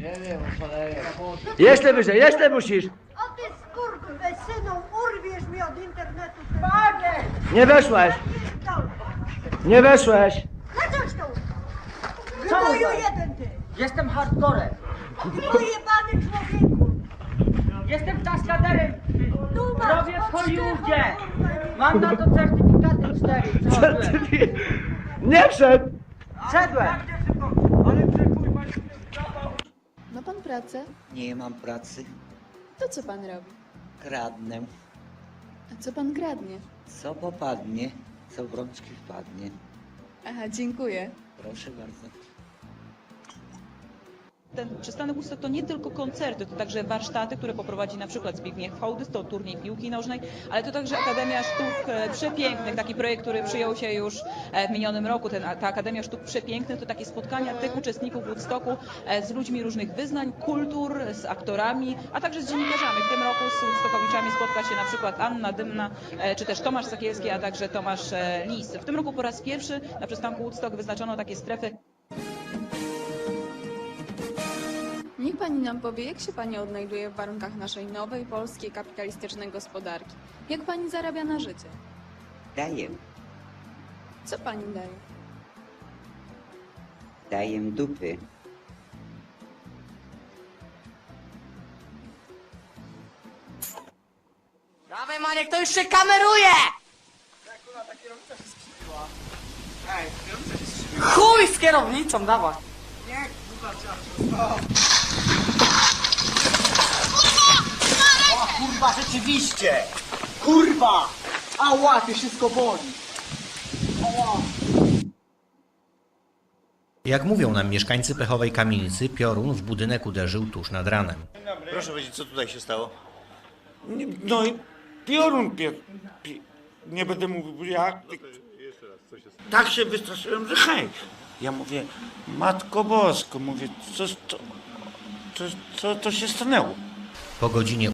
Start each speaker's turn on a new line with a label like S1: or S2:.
S1: Nie wiem, szaleję.
S2: Jeszcze wyżej, jeszcze musisz.
S3: A ty skurwysynu, urwiesz mi od internetu.
S4: Panie!
S2: Nie weszłeś, nie weszłeś.
S3: To!
S4: Co
S3: Gnoju jeden ty!
S4: Jestem hardcorem.
S3: Pojebany człowieku!
S4: Jestem kaskaderem.
S3: Tu masz
S4: Robię w Hollywoodzie. Mam na to certyfikaty 4. Przeszedłem.
S2: Nie wszedł.
S4: Szedłem.
S5: Ma pan pracę?
S6: Nie mam pracy,
S5: To co pan robi?
S6: kradnę.
S5: A co pan kradnie?
S6: Co popadnie, co w rączki wpadnie.
S5: Aha, dziękuję.
S6: Proszę bardzo.
S7: Ten przystanek to nie tylko koncerty, to także warsztaty, które poprowadzi na przykład Zbigniew Hołdys, to turniej piłki nożnej, ale to także Akademia Sztuk e, Przepięknych, taki projekt, który przyjął się już e, w minionym roku. Ten, ta Akademia Sztuk Przepięknych to takie spotkania tych uczestników Woodstocku e, z ludźmi różnych wyznań, kultur, z aktorami, a także z dziennikarzami. W tym roku z Woodstockowiczami spotka się na przykład Anna Dymna, czy też Tomasz Sakielski, a także Tomasz Lis. W tym roku po raz pierwszy na przystanku Woodstock wyznaczono takie strefy
S5: pani nam powie, jak się pani odnajduje w warunkach naszej nowej, polskiej, kapitalistycznej gospodarki. Jak pani zarabia na życie?
S6: Daję,
S5: Co pani daje?
S6: daję dupy.
S4: Dawaj Maniek, to już się kameruje! Chuj z kierownicą, dawaj.
S1: Kurwa, rzeczywiście! Kurwa! Ała, to wszystko boli!
S8: Jak mówią nam mieszkańcy pechowej kamienicy, piorun w budynek uderzył tuż nad ranem.
S9: Proszę powiedzieć, co tutaj się stało?
S10: Nie- No i piorun pie, pie, nie będę mówił jak. Tak się wystraszyłem, że hej. Ja mówię, Matko Bosko, mówię, co, to, co, co, co się stanęło?
S8: Po godzinie